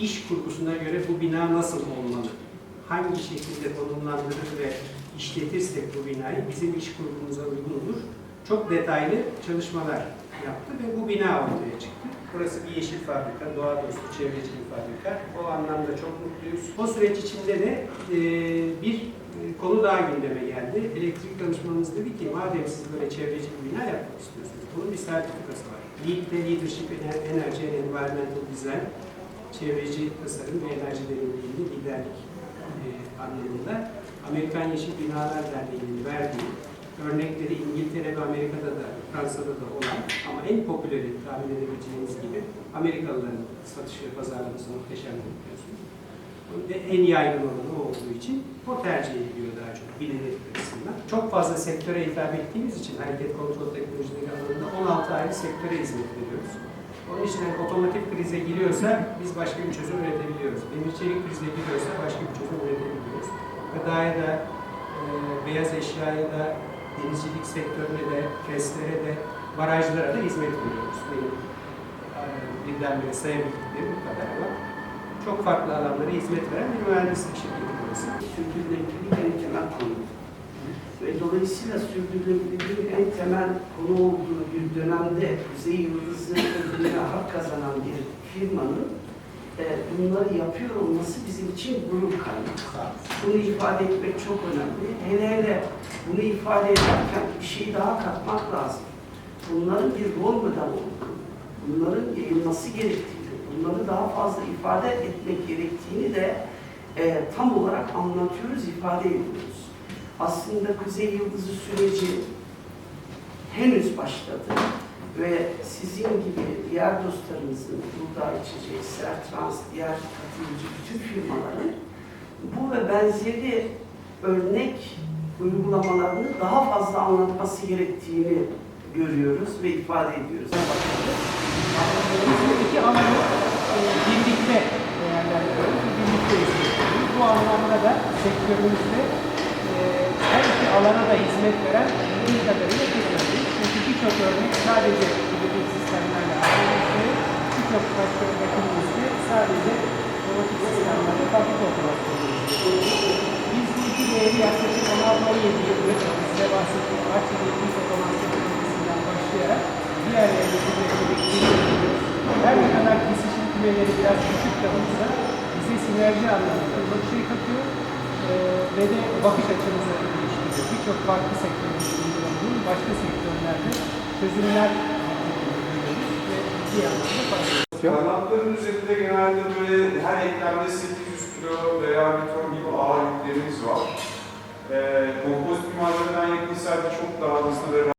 İş kurgusuna göre bu bina nasıl olmalı? Hangi şekilde konumlandırır ve işletirsek bu binayı bizim iş kurgumuza uygun olur. Çok detaylı çalışmalar yaptı ve bu bina ortaya çıktı. Burası bir yeşil fabrika, doğa dostu, çevreci bir fabrika. O anlamda çok mutluyuz. O süreç içinde de e, bir e, konu daha gündeme geldi. Elektrik danışmanımız dedi ki madem siz böyle çevreci bir bina yapmak istiyorsunuz, bunun bir sertifikası var. LEED'de Leadership in Energy and Environmental Design çevreci tasarım ve enerjiyle ilgili liderlik e, anlamında Amerikan Yeşil Binalar Derneği'nin verdiği örnekleri İngiltere ve Amerika'da da Fransa'da da olan ama en popüleri tahmin edebileceğiniz gibi Amerikalıların satış ve pazarlaması muhteşem. Ve en yaygın olanı olduğu için o tercih ediliyor daha çok bilinir açısından. Çok fazla sektöre hitap ettiğimiz için hareket kontrol teknolojileri alanında 16 ayrı sektöre hizmet veriyoruz. Onun için yani otomotiv krize giriyorsa biz başka bir çözüm üretebiliyoruz. Demir çelik krize giriyorsa başka bir çözüm üretebiliyoruz. Gıdaya da, e, beyaz eşyaya da, denizcilik sektörüne de, KES'lere de, barajlara da hizmet veriyoruz. Benim e, birdenbire sayabildiklerim bu kadar ama çok farklı alanlara hizmet veren bir mühendislik şirketi burası. sürdürülebilirlik en temel konu. Ve dolayısıyla sürdürülebilirliğin en temel konu olduğu bir dönemde Kuzey Yıldızı ödülüne hak kazanan bir firmanın e, bunları yapıyor olması bizim için gurur kaynağı. Bunu ifade etmek çok önemli. Hele hele bunu ifade ederken bir şey daha katmak lazım. Bunların bir rol model olduğunu, bunların yayılması gerektiğini, bunları daha fazla ifade etmek gerektiğini de e, tam olarak anlatıyoruz, ifade ediyoruz. Aslında Kuzey Yıldızı süreci henüz başladı ve sizin gibi diğer dostlarımızın, Uludağ İçecek, Sertrans, diğer katılıcı bütün firmaların bu ve benzeri örnek uygulamalarını daha fazla anlatması gerektiğini görüyoruz ve ifade ediyoruz. Alanı e, birlikte değerlendiriyoruz, birlikte hizmet Bu anlamda da sektörümüzde alana da hizmet veren bildiğim kadarıyla bir örnek. Çünkü birçok örnek sadece hibrit sistemlerle ayrılmıştı. Birçok başka örneğimizde sadece robotik sistemlerle fabrika otomasyonu Biz bu iki değeri yaklaşık 16-17 yıldır size bahsettiğim elektrik otomasyon projesinden başlayarak diğerlerini birleştirdik. Her ne kadar kesişim kümeleri biraz küçük de olsa bize sinerji anlamında çok şey katıyor ve de bakış açımızı Birçok farklı sektörün uyguladığı başka sektörlerde çözümler ve bir anlamda fayda. Kanatların üzerinde genelde böyle her eklemde 800 kilo veya bir ton gibi ağır yüklerimiz var. Ee, kompozit mimarlarından yakın çok daha hızlı ve